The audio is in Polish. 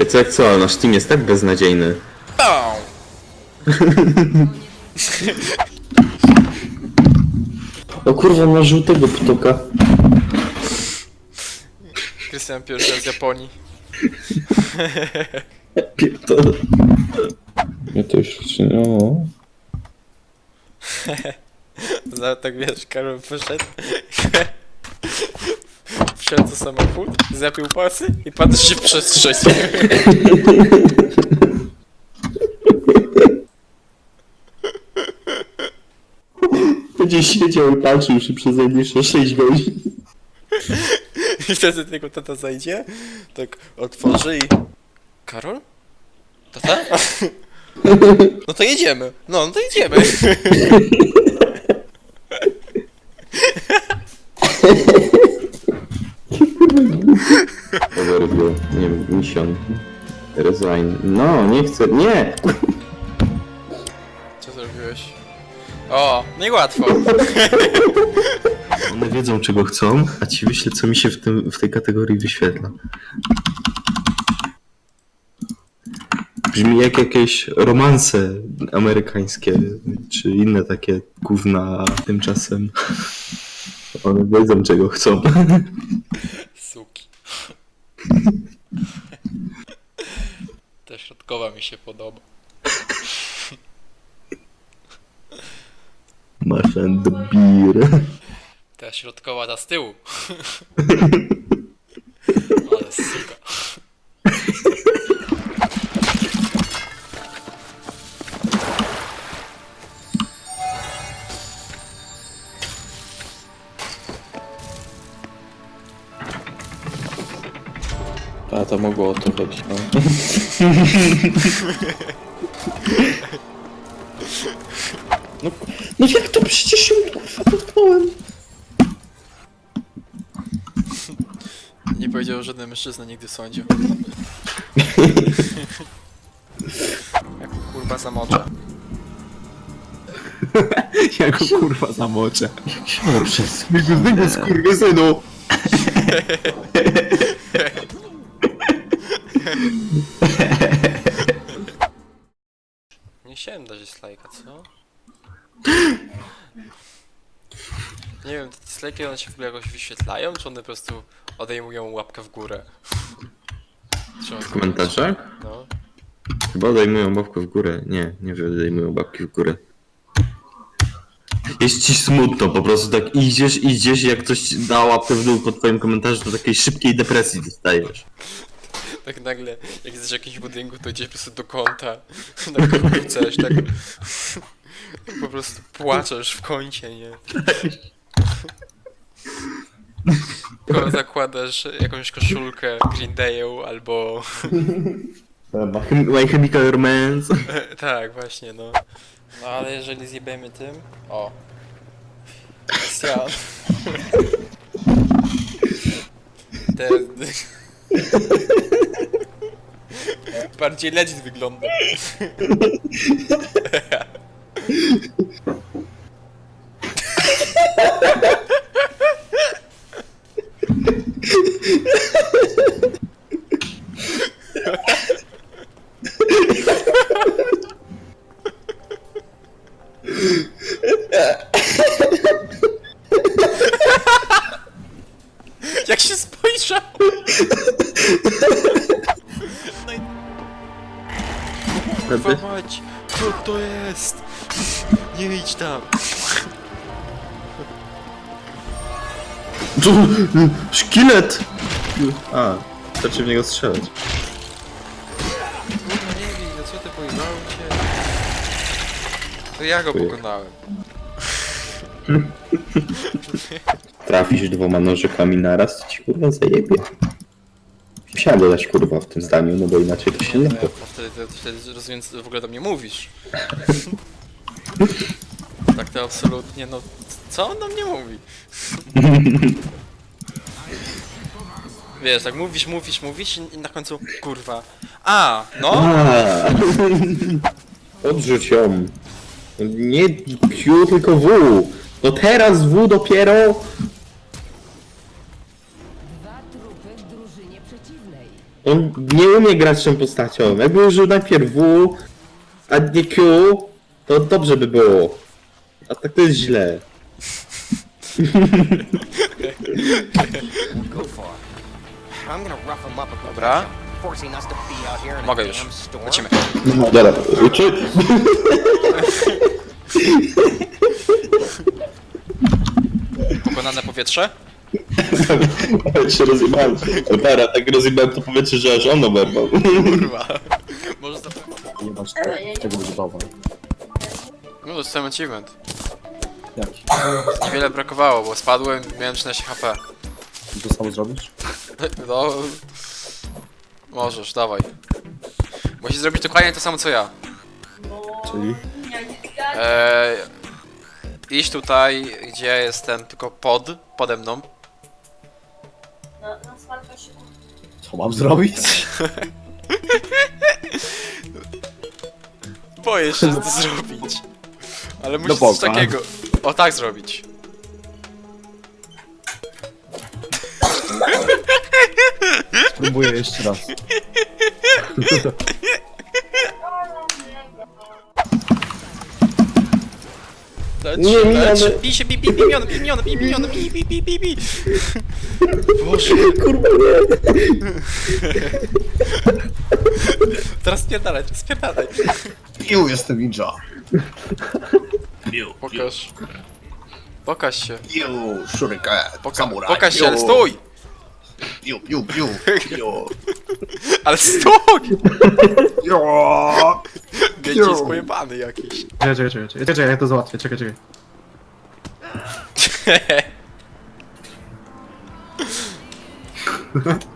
Wiecie jak co, nasz team jest tak beznadziejny. Au! O kurwa, ma żółtego ptoka. Krystian pierwszy z Japonii. Pierdolę. Ja to już o. Nawet tak wiesz, Karol wyszedł. Do samochód, zapił pasy i patrzy się w przestrzeń. Będzie siedział i patrzył się przez najbliższe 6 godzin. I wtedy tylko tata zajdzie, tak otworzy i... Karol? Tata? No to jedziemy. No, no to jedziemy. 50. Resign. No, nie chcę. Nie! Co zrobiłeś? O, no i łatwo. One wiedzą, czego chcą, a ci wyślę, co mi się w, tym, w tej kategorii wyświetla. Brzmi jak jakieś romanse amerykańskie, czy inne takie gówna tymczasem. One wiedzą, czego chcą. Środkowa mi się podoba. Masz and the beer. Ta środkowa ta z tyłu. to mogło o to chodzić, no. No, no jak to przecież się kurwa dotknąłem? Nie powiedział żaden mężczyzna nigdy w sądzie. Jak kurwa zamoczę. Ja go kurwa zamoczę. Przez... Tego skurwysynu! Nie co? Nie wiem, te dislike'y one się w ogóle jakoś wyświetlają, czy one po prostu odejmują łapkę w górę? W komentarzach? No. Chyba odejmują babkę w górę. Nie, nie odejmują babki w górę. Jest ci smutno, po prostu tak idziesz, idziesz i jak ktoś da łapkę w dół pod twoim komentarzem, to takiej szybkiej depresji dostajesz. Tak nagle, jak jesteś w jakimś budynku, to idziesz po prostu do kąta, na chcesz, tak po prostu płaczesz w kącie, nie? Tylko zakładasz jakąś koszulkę Green Day'u albo... My Chemical Romance. tak, właśnie, no. No ale jeżeli zjebiemy tym... O. Christian. Te... Bardziej legit wygląda. kurwa mać! Co to jest? Nie idź tam! Tu, szkielet! A, starczy w niego strzelać. Kurwa nie bij, no co ty pojebałem cię? To ja go pokonałem. Trafisz dwoma nożykami naraz, to ci kurwa zajebie. Musiałem dodać kurwa w tym zdaniu, no bo inaczej to się nie No, da. ja wtedy, wtedy, wtedy rozumiem, co w ogóle do mnie mówisz. tak to absolutnie, no... Co on do mnie mówi? Wiesz, tak mówisz, mówisz, mówisz i na końcu kurwa. A, no! A, Odrzuć ją. Nie Q, tylko W. No teraz W dopiero. On nie umie grać tą postacią. Jakby użył najpierw W, a nie Q, to dobrze by było. A tak to jest źle. Go far. I'm gonna rough him up a bit. Dobra. Forcing us to be out here in Mogę a już. damn storm. Lecimy. No dobra, uczy. Pokonane powietrze? Nawet się rozjebałem. Dobra, tak rozjebałem to powietrze, że aż on oberwał. Kurwa. Może za... Jebać te, tego będzie bałwan. No, dostałem achievement. Jaki? Niewiele brakowało, bo spadłem, miałem 13 HP. I to samo zrobisz? No... Możesz, dawaj. Musisz zrobić dokładnie to samo co ja. Czyli? Eee, iść tutaj, gdzie jestem tylko pod, pode mną. Co mam zrobić? Boję się to zrobić. Ale musisz No coś poka. takiego. O tak zrobić. Spróbuję jeszcze raz. Nie, ale- Bij się, bij, bij, miniony, bij, miniony, bij, miniony, bij, bij, bij, bij, bij. Boże. Kurwa nie. Teraz spierdalaj, teraz spierdalaj. Piu, jestem ninja. Piu, Pokaż. Pokaż się. piu, shuriken, Poka samurai. pokaż się, piu, ale stój! Piu, piu, piu, piu. Ale stój! Piu. Gęci jest pojebany jakiś. Czekaj, czekaj, czekaj, czekaj, czekaj, ja to załatwię, czekaj, czekaj.